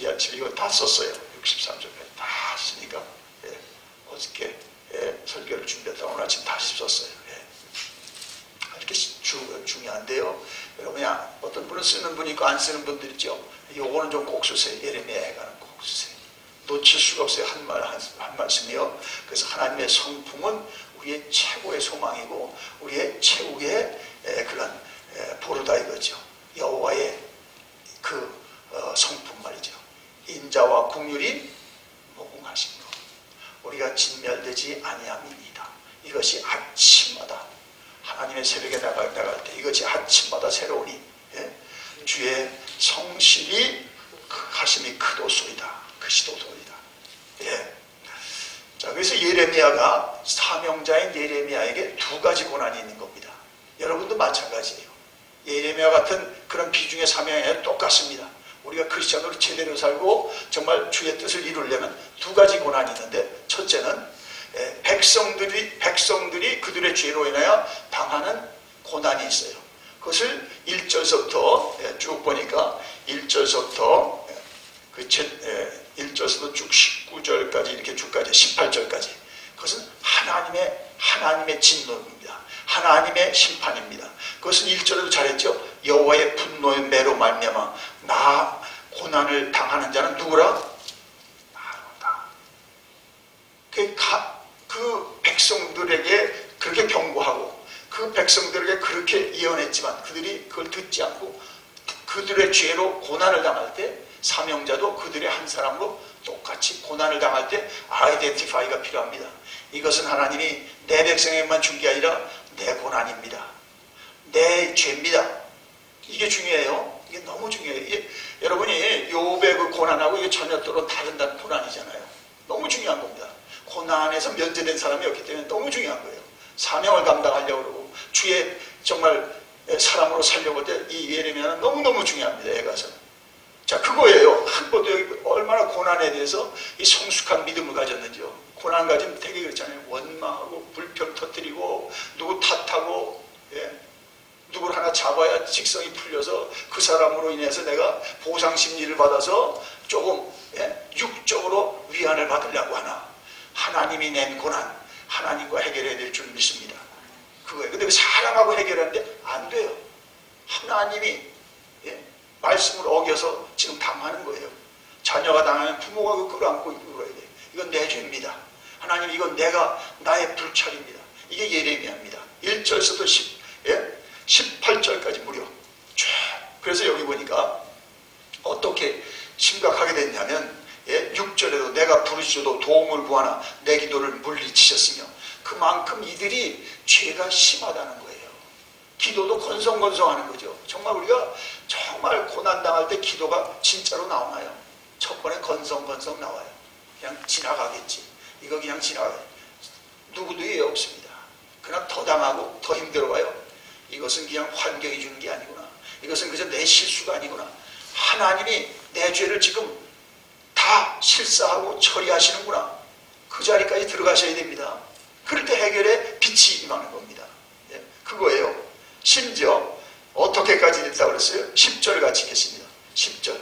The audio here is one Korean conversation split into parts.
이 아침에 이거 다 썼어요. 63절까지 다 쓰니까 예, 어저께 예, 설교를 준비했다 오늘 아침 다시 썼어요. 예. 이렇게 주, 중요한데요. 여러분, 야, 어떤 분은 쓰는 분이 있고 안 쓰는 분들 있죠. 요거는 좀 꼭 쓰세요. 예레미야에 관한 꼭 쓰세요. 놓칠 수가 없어요. 한 말, 한, 한 말씀이요. 그래서 하나님의 성품은 우리의 최고의 소망이고, 우리의 최후의 에, 그런 에, 보르다 이거죠. 여호와의 그 어, 성품 말이죠. 인자와 국률이 무궁하신 것. 우리가 진멸되지 아니함입니다. 이것이 아침마다 하나님의 새벽에 나갈, 나갈 때 이것이 아침마다 새로우니 예? 주의 성실이 그 하심이 크도소이다. 크시도소이다. 예. 자 그래서 예레미야가 사명자인 예레미야에게 두 가지 고난이 있는 겁니다. 여러분도 마찬가지예요. 예레미야 같은 그런 비중의 사명에 똑같습니다. 우리가 크리스천으로 제대로 살고 정말 주의 뜻을 이루려면 두 가지 고난이 있는데 첫째는 예, 백성들이 백성들이 그들의 죄로 인하여 당하는 고난이 있어요. 그것을 1절서부터 예, 쭉 보니까 1절서부터 그 1절서부터 쭉 19절까지 이렇게 쭉까지 18절까지 그것은 하나님의 하나님의 진노입니다. 하나님의 심판입니다. 그것은 1절에도 잘했죠. 여호와의 분노의 매로 말미암아 나 고난을 당하는 자는 누구라? 나로다. 그, 가, 그 백성들에게 그렇게 경고하고 그 백성들에게 그렇게 예언했지만 그들이 그걸 듣지 않고 그들의 죄로 고난을 당할 때 사명자도 그들의 한 사람으로 똑같이 고난을 당할 때 아이덴티파이가 필요합니다. 이것은 하나님이 내 백성에게만 준 게 아니라 내 고난입니다. 내 죄입니다. 이게 중요해요. 이게 너무 중요해요. 여러분이 요배 그 고난하고 이게 전혀 또는 다른다는 고난이잖아요. 너무 중요한 겁니다. 고난에서 면제된 사람이 없기 때문에 너무 중요한 거예요. 사명을 감당하려고 그러고 주의 정말 사람으로 살려고 할때이 예레미야는 너무너무 중요합니다. 애가서. 자, 그거예요. 한 번도 얼마나 고난에 대해서 이 성숙한 믿음을 가졌는지요. 고난 가지면 되게 그렇잖아요. 원망하고 불평 터뜨리고 누구 탓하고 예? 누구를 하나 잡아야 직성이 풀려서 그 사람으로 인해서 내가 보상 심리를 받아서 조금 예? 육적으로 위안을 받으려고 하나 하나님이 낸 고난 하나님과 해결해야 될 줄 믿습니다. 그거예요. 근데 그 사람하고 해결하는데 안 돼요. 하나님이 예? 말씀을 어겨서 지금 당하는 거예요. 자녀가 당하면 부모가 그 끌어안고 이끌어야 돼. 이건 내 죄입니다. 하나님 이건 내가 나의 불찰입니다. 이게 예레미야입니다. 1절에서도 10, 예? 18절까지 무려 쫙. 그래서 여기 보니까 어떻게 심각하게 됐냐면 예? 6절에도 내가 부르짖어도 도움을 구하나 내 기도를 물리치셨으며 그만큼 이들이 죄가 심하다는 거예요. 기도도 건성건성하는 거죠. 정말 우리가 정말 고난당할 때 기도가 진짜로 나오나요? 첫 번에 건성건성 나와요. 그냥 지나가겠지. 이거 그냥 지나가요. 누구도 예 없습니다. 그냥 더 당하고 더 힘들어가요. 이것은 그냥 환경이 주는 게 아니구나. 이것은 그저 내 실수가 아니구나. 하나님이 내 죄를 지금 다 실사하고 처리하시는구나. 그 자리까지 들어가셔야 됩니다. 그럴 때 해결의 빛이 임하는 겁니다. 예, 그거예요. 심지어 어떻게까지 됐다고 그랬어요? 10절 같이 계십니다. 10절.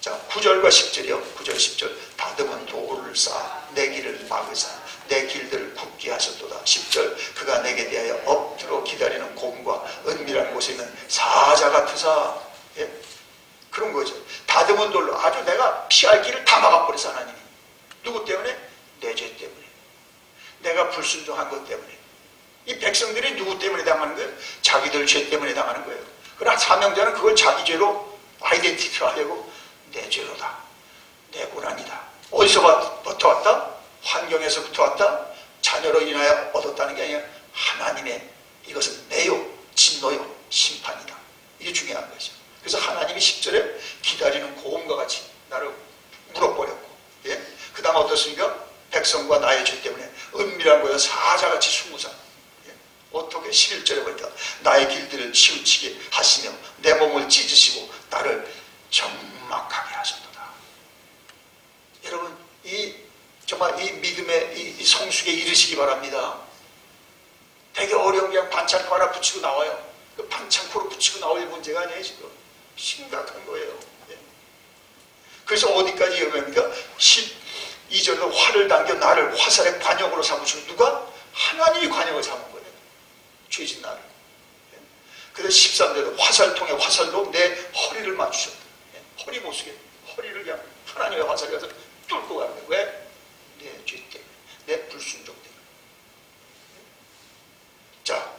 자, 9절과 10절이요. 9절, 10절. 다듬은 돌을 쌓아 내 길을 막으사 내 길들을 굳게 하셨도다. 10절. 그가 내게 대하여 엎드려 기다리는 곰과 은밀한 곳에 있는 사자 같으사. 예? 그런 거죠. 다듬은 돌로 아주 내가 피할 길을 다 막아버려서 하나님이. 누구 때문에? 내 죄 때문에. 내가 불순종한 것 때문에. 이 백성들이 누구 때문에 당하는 거예요? 자기들 죄 때문에 당하는 거예요. 그러나 사명자는 그걸 자기 죄로 아이덴티티하려고 내 죄로다. 내 고난이다. 어디서부터 왔다? 환경에서부터 왔다? 자녀로 인하여 얻었다는 게 아니라 하나님의 이것은 매요, 진노요, 심판이다. 이게 중요한 거죠. 그래서 하나님이 10절에 기다리는 고음과 같이 나를 물어버렸고, 예? 그 다음 어떻습니까? 백성과 나의 죄 때문에 은밀한 거에 사자같이 숨으사. 예? 어떻게 11절에 보니까 나의 길들을 치우치게 하시며 내 몸을 찢으시고 나를 적막하게 하셨도다. 여러분, 이 정말 이 믿음의 이, 이 성숙에 이르시기 바랍니다. 되게 어려운 게 반창고 하나 붙이고 나와요. 그 반창고로 붙이고 나올 문제가 아니에요, 지금. 심각한 거예요. 예. 그 그래서 어디까지 얘기합니까? 12절로 활을 당겨 나를 화살의 관역으로 삼으시고 누가? 하나님이 관역을 삼은 거예요. 죄진 나를. 예. 그래서 13절에 화살통에 화살로 내 허리를 맞추셨다. 예. 허리 못 쓰게. 허리를 그냥 하나님의 화살이 가서 뚫고 가는 거예요. 왜? 내 죄 때문에. 내 불순종 때문에. 자,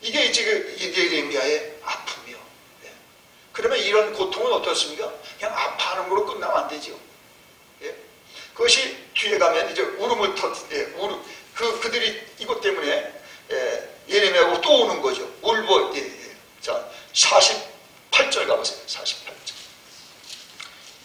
이게 지금 예레미야의 아픔이요. 예. 그러면 이런 고통은 어떻습니까? 그냥 아파하는 걸로 끝나면 안 되죠. 예. 그것이 뒤에 가면 이제 울음을 터, 예, 울음, 그, 그들이 이것 때문에 예, 예레미야로 또 오는 거죠. 울보, 예, 예. 자, 48절 가보세요. 48절.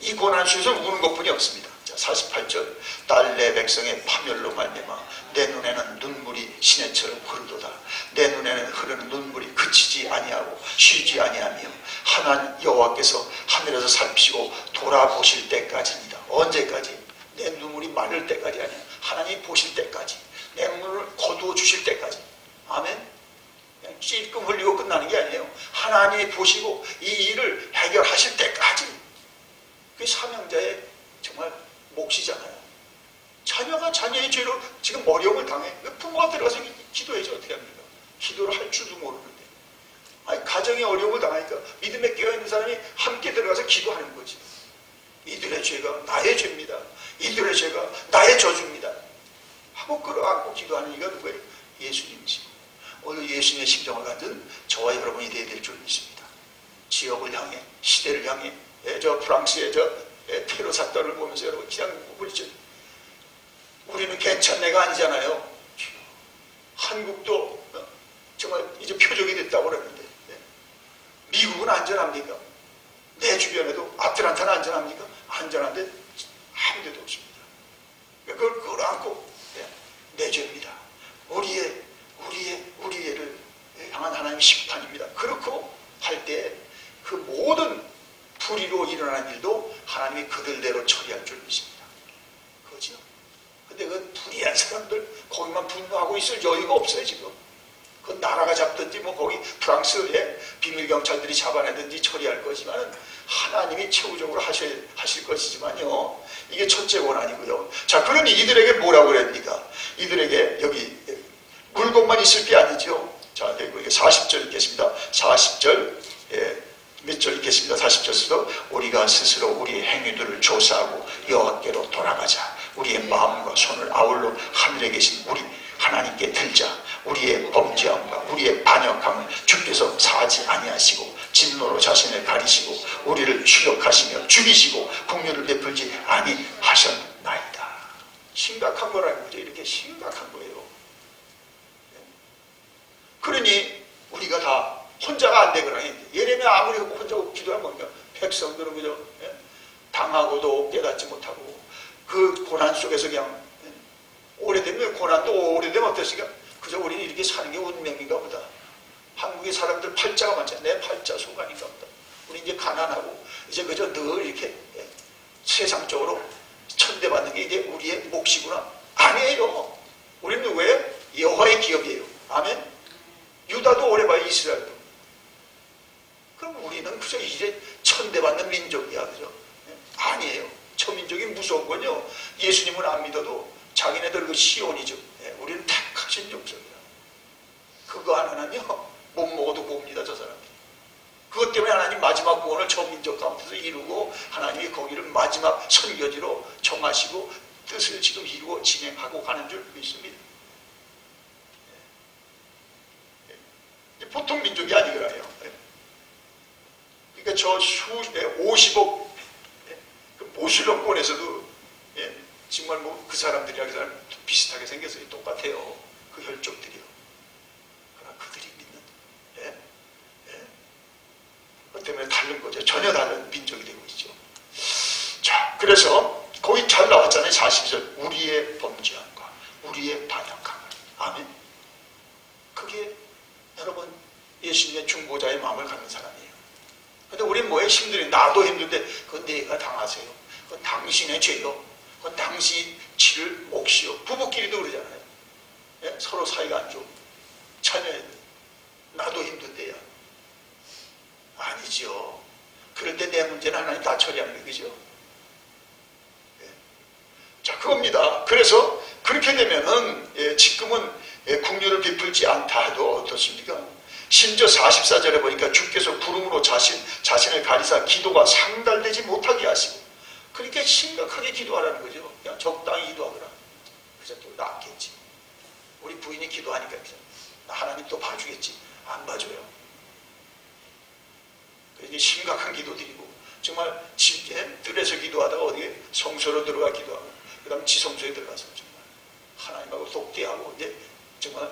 이 고난 수에서 우는 것 뿐이 없습니다. 자, 48절. 딸 내 백성의 파멸로 말미암아 내 눈에는 눈물이 시내처럼 흐르도다. 내 눈에는 흐르는 눈물이 그치지 아니하고 쉬지 아니하며 하나님 여호와께서 하늘에서 살피시고 돌아보실 때까지입니다. 언제까지? 내 눈물이 마를 때까지 아니야. 하나님 보실 때까지. 내 눈물을 거두어 주실 때까지. 아멘. 그냥 찔끔 흘리고 끝나는 게 아니에요. 하나님이 보시고 이 일을 해결하실 때까지. 그게 사명자의 정말 몫이잖아요. 자녀가 자녀의 죄로 지금 어려움을 당해. 부모가 들어가서 기도해야지 어떻게 합니까? 기도를 할 줄도 모르는데. 아니, 가정이 어려움을 당하니까 믿음에 깨어있는 사람이 함께 들어가서 기도하는 거지. 이들의 죄가 나의 죄입니다. 이들의 죄가 나의 저주입니다. 하고 끌어안고 기도하는 이가 누구예요? 예수님이시고. 오늘 예수님의 심정을 가진 저와 여러분이 되어야 될 줄 믿습니다. 지역을 향해, 시대를 향해, 예, 저 프랑스의 저 예, 테러 사건을 보면서 여러분 그냥 부르죠. 우리는 괜찮네가 아니잖아요. 한국도 어, 정말 이제 표적이 됐다고 그러는데 예. 미국은 안전합니까? 내 주변에도 아틀란타는 안전합니까? 안전한데 아무 데도 없습니다. 그걸 끌어안고 예, 내 죄입니다. 우리의 우리의 우리를 향한 하나님 심판입니다. 그렇고 할 때 그 모든 불의로 일어난 일도 하나님이 그들대로 처리할 줄 믿습니다. 그죠? 근데 그 불의한 사람들 거기만 분노하고 있을 여유가 없어요 지금. 그 나라가 잡든지 뭐 거기 프랑스의 비밀 경찰들이 잡아내든지 처리할 거지만 하나님이 최후적으로 하실, 하실 것이지만요. 이게 첫째 원한이고요. 자, 그러니 이들에게 뭐라고 그랬습니까? 이들에게 여기 물건만 있을 게 아니죠. 자, 이게 40절 읽겠습니다. 40절, 예, 몇절 읽겠습니다. 40절에서도 우리가 스스로 우리의 행위들을 조사하고 여호와께로 돌아가자. 우리의 마음과 손을 아울러 하늘에 계신 우리 하나님께 들자. 우리의 범죄함과 우리의 반역함을 주께서 사지 아니하시고 진노로 자신을 가리시고 우리를 추격하시며 죽이시고 국류를 베풀지 아니하셨나이다. 심각한 거라는 거죠. 이렇게 심각한 거예요. 그러니 우리가 다 혼자가 안 되거나 예레미야 아무리 혼자 기도하면 뭔가 백성들은 그저 예? 당하고도 깨닫지 못하고 그 고난 속에서 그냥 예? 오래되면 고난도 오래되면 어땠을까? 그저 우리는 이렇게 사는 게 운명인가 보다. 한국의 사람들 팔자가 많잖아. 내 팔자 소관인가 보다. 우리 이제 가난하고 이제 그저 늘 이렇게 예? 세상적으로 천대받는 게 이제 우리의 몫이구나. 아니에요. 우리는 누구예요? 여호와의 기업이에요. 아멘. 유다도 오래 봐요. 이스라엘도. 그럼 우리는 그저 이제 천대받는 민족이야. 그죠? 아니에요. 저 민족이 무서운 건요. 예수님은 안 믿어도 자기네들 그 시온이죠. 예, 우리는 택하신 종족이야. 그거 하나는요. 못 먹어도 봅니다. 저 사람들. 그것 때문에 하나님 마지막 구원을 저 민족 가운데서 이루고 하나님이 거기를 마지막 선교지로 정하시고 뜻을 지금 이루고 진행하고 가는 줄 믿습니다. 예. 보통 민족이 아니거라요. 그러니까 저 수, 50억 그 모슬렘권에서도 예, 정말 뭐 그 사람들이랑 그 사람 비슷하게 생겼어요. 똑같아요. 그 혈족들이요. 그러나 그들이 믿는 예? 예? 그것 때문에 다른 거죠. 전혀 다른 민족이 되고 있죠. 자, 그래서 거기 잘 나왔잖아요. 42절. 우리의 범죄함과 우리의 반역함. 아멘. 그게 여러분 예수님의 중보자의 마음을 갖는 사람이에요. 근데 우리는 뭐에 힘들이 나도 힘든데 그건 내가 당하세요. 그건 당신의 죄요. 그건 당신 치를 몫이요. 부부끼리도 그러잖아요. 예? 서로 사이가 안 좋고 자녀 나도 힘든데요. 아니죠. 그런데 내 문제는 하나님 다 처리하는 게 그죠? 그겁니다. 그래서 그렇게 되면은 예, 지금은 예, 국류를 베풀지 않다 해도 어떻습니까? 심지어 44절에 보니까 주께서 구름으로 자신, 자신을 가리사 기도가 상달되지 못하게 하시고 그러니까 심각하게 기도하라는 거죠. 그냥 적당히 기도하거라. 그래서 또 낫겠지. 우리 부인이 기도하니까 하나님 또 봐주겠지. 안 봐줘요. 그러니 심각한 기도 드리고 정말 집에 뜰에서 기도하다가 어디에 성소로 들어가 기도하고 그 다음 지성소에 들어가서 정말 하나님하고 독대하고 이제 정말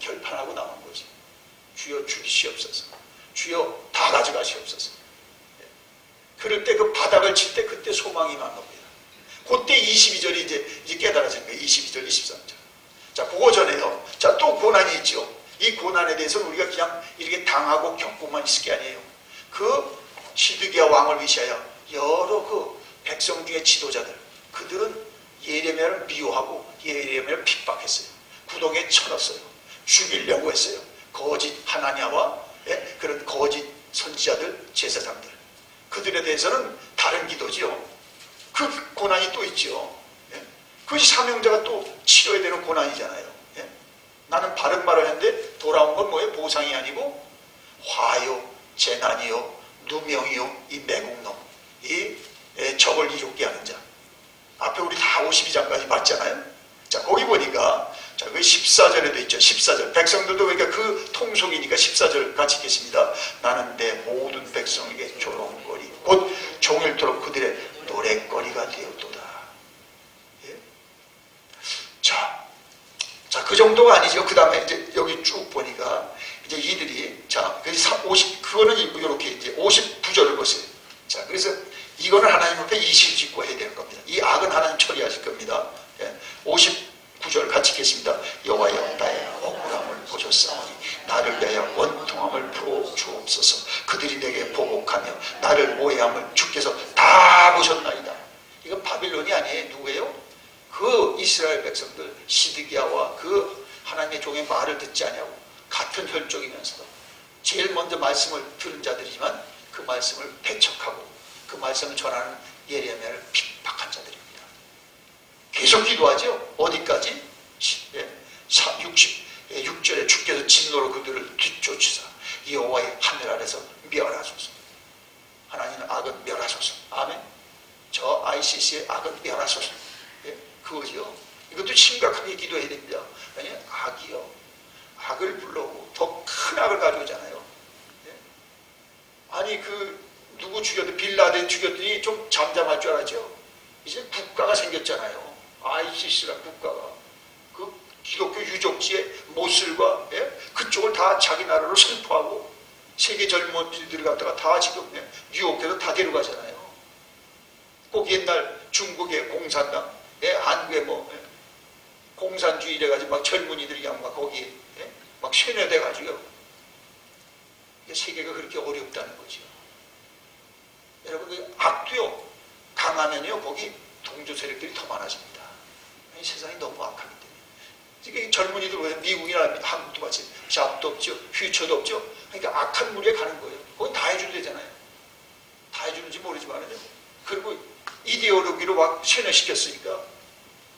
결판하고 나온 거지. 주여 죽이시옵소서. 주여 다 가져가시옵소서. 예. 그럴 때 그 바닥을 칠 때 그때 소망이 만 겁니다. 그때 22절이 이제, 이제 깨달아진 거예요. 22절, 23절. 자, 그거 전에요. 자, 또 고난이 있죠. 이 고난에 대해서는 우리가 그냥 이렇게 당하고 겪고만 있을 게 아니에요. 그 시드기야 왕을 위시하여 여러 그 백성 중의 지도자들, 그들은 예레미야를 미워하고 예레미야를 핍박했어요. 구덩이에 쳐넣었어요. 죽이려고 했어요. 거짓 하나냐와 예? 그런 거짓 선지자들, 제사장들. 그들에 대해서는 다른 기도지요. 그 고난이 또 있죠. 예? 그것이 사명자가 또 치러야 되는 고난이잖아요. 예? 나는 바른 말을 했는데 돌아온 건 뭐예요? 보상이 아니고 화요, 재난이요, 누명이요, 이 매국놈, 이 예, 적을 이롭게 하는 자. 앞에 우리 다 52장까지 봤잖아요. 자, 거기 보니까 자, 그 14절에도 있죠. 14절. 백성들도 그러니까 그 통속이니까 14절 같이 읽겠습니다. 나는 내 모든 백성에게 조롱거리, 곧 종일토록 그들의 노랫거리가 되었도다. 예? 자, 자, 그 정도가 아니죠. 그 다음에 이제 여기 쭉 보니까 이제 이들이 자, 그 50, 그거는 이렇게 이제 59절을 보세요. 자, 그래서 이거는 하나님 앞에 이실 짓고 해야 되는 겁니다. 이 악은 하나님 처리하실 겁니다. 예? 59절 같이 읽겠습니다. 여호와여 나의 억울함을 보셨사오니 나를 위하여 원통함을 풀어 주옵소서. 그들이 내게 보복하며 나를 오해함을 주께서 다 보셨나이다. 이건 바빌론이 아니에요. 누구예요? 그 이스라엘 백성들 시드기야와 그 하나님의 종의 말을 듣지 않냐고 같은 혈족이면서도 제일 먼저 말씀을 들은 자들이지만 그 말씀을 배척하고 그 말씀을 전하는 예레미야를 핍박한 자들입니다. 계속 기도하죠. 어디까지? 66절에 예, 주께서 진노로 그들을 뒤쫓으사 여호와의 하늘 아래서 멸하소서. 하나님은 악은 멸하소서. 아멘. 저 ICC의 악은 멸하소서. 예? 그거죠. 이것도 심각하게 기도해야 됩니다. 아니 악이요. 악을 불러오고 더 큰 악을 가져오잖아요. 예? 아니 그 누구 죽여도 빌라덴 죽였더니 좀 잠잠할 줄 알았죠. 이제 국가가 생겼잖아요. ICC라 국가가 그 기독교 유적지의 모슬과 예? 그쪽을 다 자기 나라로 선포하고 세계 젊은이들 갖다가 다 지금 예? 뉴욕에서 다 데려가잖아요. 꼭 옛날 중국의 공산당, 예? 한국의 뭐 예? 공산주의 이래가지고 막 젊은이들이 그냥 막 거기에 예? 막 세뇌돼가지고 세계가 그렇게 어렵다는 거죠. 여러분 그 악도요 강하면요 거기 동조 세력들이 더 많아집니다. 이 세상이 너무 악하기 때문에 젊은이들 왜 미국이나 한국도 마치 잡도 없죠, 퓨처도 없죠. 그러니까 악한 물에 가는 거예요. 그건 다 해줘도 되잖아요. 다 해주는지 모르지만은요. 그리고 이데올로기로 막 세뇌시켰으니까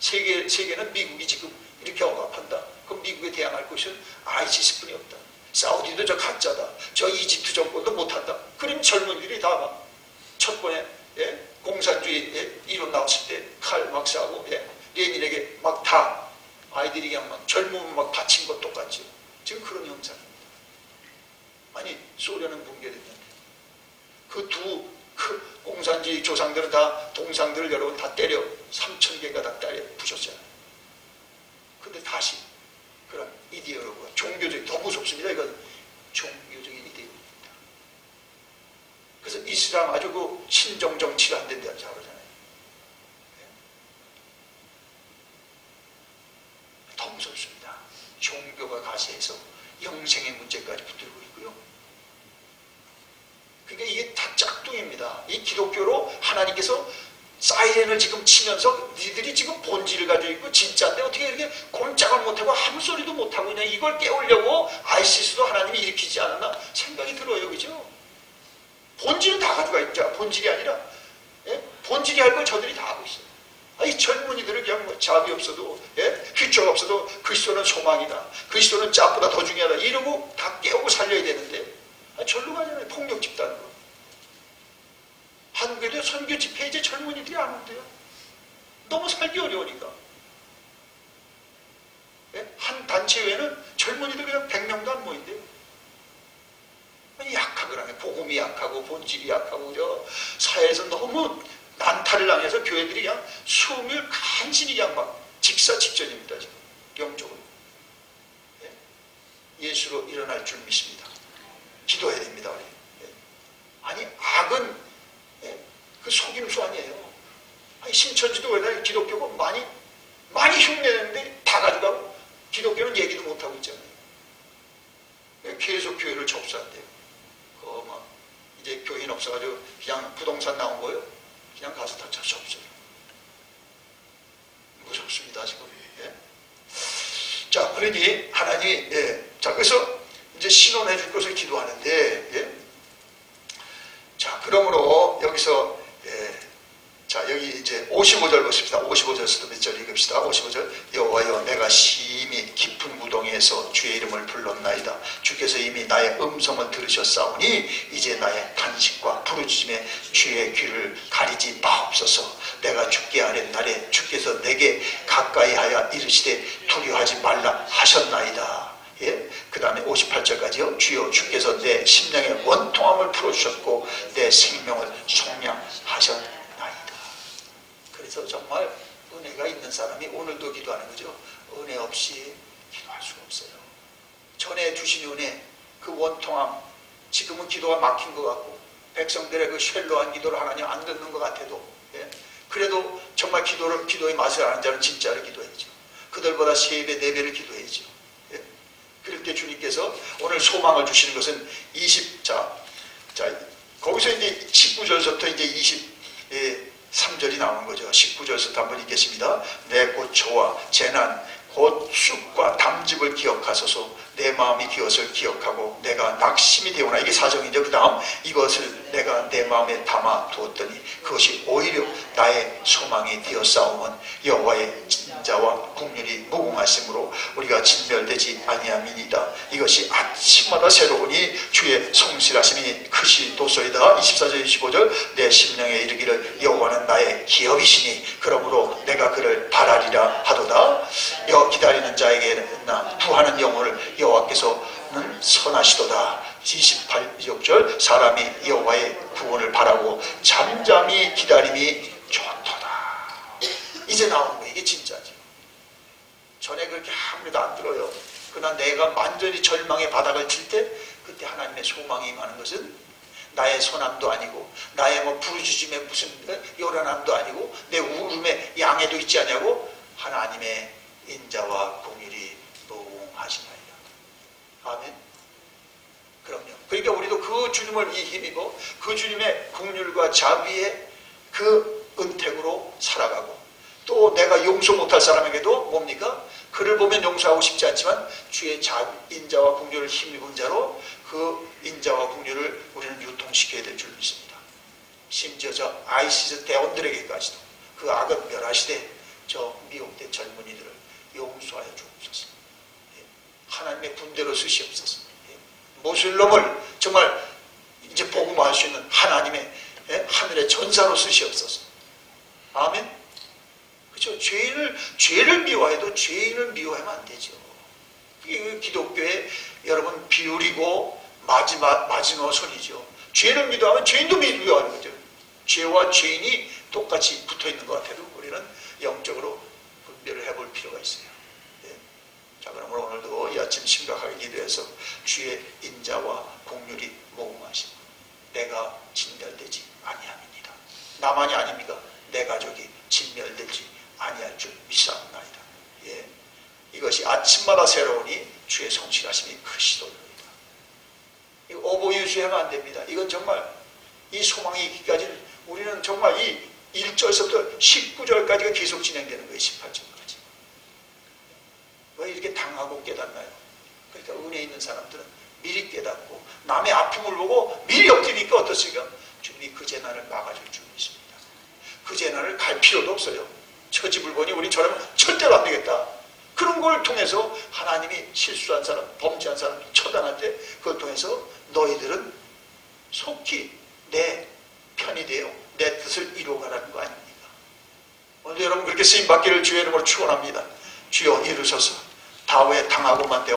세계 세계는 미국이 지금 이렇게 억압한다. 그럼 미국에 대항할 곳은 ISIS뿐이 없다. 사우디도 저 가짜다. 저 이집트 정권도 못한다. 그럼 젊은이들이 다첫 번에 예? 공산주의 예? 이론 나왔을 때 칼 막스하고 예? 레닌에게 막 다 아이들이 그냥 막 젊으면 막 바친 것 똑같죠. 지금 그런 형상입니다. 아니 소련은 붕괴됐는데 그두 그 공산주의 조상들은 다 동상들을 여러분 다 때려 3천 개가 다 때려 부셨잖아요. 근데 다시 그런 이데올로기가 종교적인 더 무섭습니다. 이건 종교적인 이데올로기입니다. 그래서 이슬람 아주 그 신정 정치가 안 된다고 하잖아요. 더 무섭습니다. 종교가 가세해서 영생의 문제까지 붙들고 있고요. 그러니까 이게 다 짝퉁입니다. 이 기독교로 하나님께서 사이렌을 지금 치면서 니들이 지금 본질을 가지고 있고 진짜인데 어떻게 이렇게 꼼짝을 못하고 아무 소리도 못하고 그냥 이걸 깨우려고 아이시스도 하나님이 일으키지 않았나 생각이 들어요. 그죠? 본질은 다 가져가 있죠. 본질이 아니라 예? 본질이 할 걸 저들이 다 하고 있어요. 아니 젊은이들은 그냥 뭐 자비 없어도 예? 휘초가 없어도 그리스도는 소망이다. 그리스도는 짝보다 더 중요하다. 이러고 다 깨우고 살려야 되는데 아, 절로 가잖아요. 폭력 집단으로. 한국에도 선교 집회 이제 젊은이들이 안 온대요. 너무 살기 어려우니까. 예? 한 단체 외에는 젊은이들 그냥 100명도 안 모인대요. 약하거나 복음이 약하고 본질이 약하고 저 사회에서 너무 난타를 당해서 교회들이 그냥 수을 간신히 그냥 막 직사 직전입니다 지금. 영적으로. 예? 예수로 일어날 줄 믿습니다. 기도해야 됩니다 우리. 예? 아니 악은 예? 그 속임수 아니에요. 아니 신천지도 왜 기독교가 많이 많이 흉내내는데 다 가져가고 기독교는 얘기도 못하고 있잖아요. 예, 계속 교회를 접수한대요? 그뭐 이제 교인 없어가지고 그냥 부동산 나온 거예요 그냥 가서 다찰수 없어요. 무섭습니다, 지금. 예? 자, 그러니 하나님, 예. 자, 그래서 이제 신원해 줄 것을 기도하는데, 예? 자, 그러므로 여기서, 예. 자, 여기 이제 55절 보십시다. 55절에서도 몇 절 읽읍시다. 55절. 여호와여 내가 심히 깊은 무동에서 주의 이름을 불렀나이다. 주께서 이미 나의 음성을 들으셨사오니 이제 나의 탄식과 부르짖음에 주의 귀를 가리지 마옵소서. 내가 죽게 하는 날에 주께서 내게 가까이 하여 이르시되 두려워하지 말라 하셨나이다. 예? 그 다음에 58절까지요. 주여 주께서 내 심령의 원통함을 풀어주셨고 내 생명을 속량하셨나이다. 그래서 정말 은혜가 있는 사람이 오늘도 기도하는 거죠. 은혜 없이 기도할 수가 없어요. 전에 주신 은혜, 그 원통함, 지금은 기도가 막힌 것 같고 백성들의 그 쉘로한 기도를 하나님 안 듣는 것 같아도 예? 그래도 정말 기도를 기도의 맛을 아는 자는 진짜로 기도해야죠. 그들보다 세 배, 네 배를 기도해야죠. 예? 그럴 때 주님께서 오늘 소망을 주시는 것은 20, 자, 자 거기서 이제 19절부터 이제 20, 예, 3절이 나오는 거죠. 19절부터 한번 읽겠습니다. 내 고초와 재난, 곧 쑥과 담즙을 기억하소서 내 마음이 기엇을 기억하고 내가 낙심이 되오나 이게 사정이죠. 그 다음 이것을 내가 내 마음에 담아 두었더니 그것이 오히려 나의 소망이 되었사오면 여호와의 진자와 국률이 무궁하심으로 우리가 진멸되지 아니함이니이다. 이것이 아침마다 새로우니 주의 성실하심이 크시도소이다. 24절 25절 내 심령에 이르기를 여호와는 나의 기업이시니 그러므로 내가 그를 바라리라 하도다. 여 기다리는 자에게는 나 부하는 영혼을 여 호와께서는 선하시도다. 28절 사람이 여호와의 구원을 바라고 잠잠히 기다림이 좋도다. 이제 나오는 거예요. 이게 진짜지. 전에 그렇게 아무래도 안 들어요. 그러나 내가 완전히 절망의 바닥을 칠 때 그때 하나님의 소망이 임하는 것은 나의 소남도 아니고 나의 뭐 부르짖음의 무슨 요란함도 아니고 내 울음의 양해도 있지 않냐고 하나님의 인자와 공일이 무궁하시나이다. 아멘. 그럼요. 그러니까 우리도 그 주님을 이 힘입어 그 주님의 국률과 자비의 그 은택으로 살아가고 또 내가 용서 못할 사람에게도 뭡니까? 그를 보면 용서하고 싶지 않지만 주의 자, 인자와 국률을 힘입은 자로 그 인자와 국률을 우리는 유통시켜야 될 줄 믿습니다. 심지어 저 아이시스 대원들에게까지도 그 악은 멸하시되 저 미혹된 젊은이들을 용서하여 주옵소서. 예. 하나님의 군대로 쓰시옵소서. 예. 모슬롬을 정말 이제 복음화할 수 있는 하나님의 예? 하늘의 전사로 쓰시옵소서. 아멘. 그렇죠. 죄인을 죄를 미워해도 죄인을 미워하면 안 되죠. 이게 기독교의 여러분 비율이고 마지막 마지노선이죠. 죄를 미워하면 죄인도 미워하는 거죠. 죄와 죄인이 똑같이 붙어 있는 것 같아도 우리는 영적으로 분별을 해볼 필요가 있어요. 예. 자, 그러므로 오늘도 이 아침 심각하게 기도해서 주의 인자와 공률이 모금하시고 내가 진멸되지 아니함입니다. 나만이 아닙니까? 내 가족이 진멸되지 아니할 줄 믿사옵나이다. 예. 이것이 아침마다 새로우니 주의 성실하심이 크시도입니다. 이거 오버유지하면 안 됩니다. 이건 정말 이 소망이 있기까지는 우리는 정말 이 1절에서부터 19절까지가 계속 진행되는 거예요. 18절까지. 왜 이렇게 당하고 깨닫나요? 그러니까 은혜 있는 사람들은 미리 깨닫고 남의 아픔을 보고 미리 엎드리니까 어떻습니까? 주님이 그 재난을 막아줄 줄 믿습니다. 그 재난을 갈 필요도 없어요. 처집을 보니 우리 저러면 절대로 안 되겠다. 그런 걸 통해서 하나님이 실수한 사람, 범죄한 사람 처단할 때 그걸 통해서 너희들은 속히 내 편이 되어 내 뜻을 이루어가라는 거 아닙니까? 오늘 여러분 그렇게 쓰임 받기를 주의 이름으로 축원합니다. 주여 이루셔서 다오에 당하고만 되어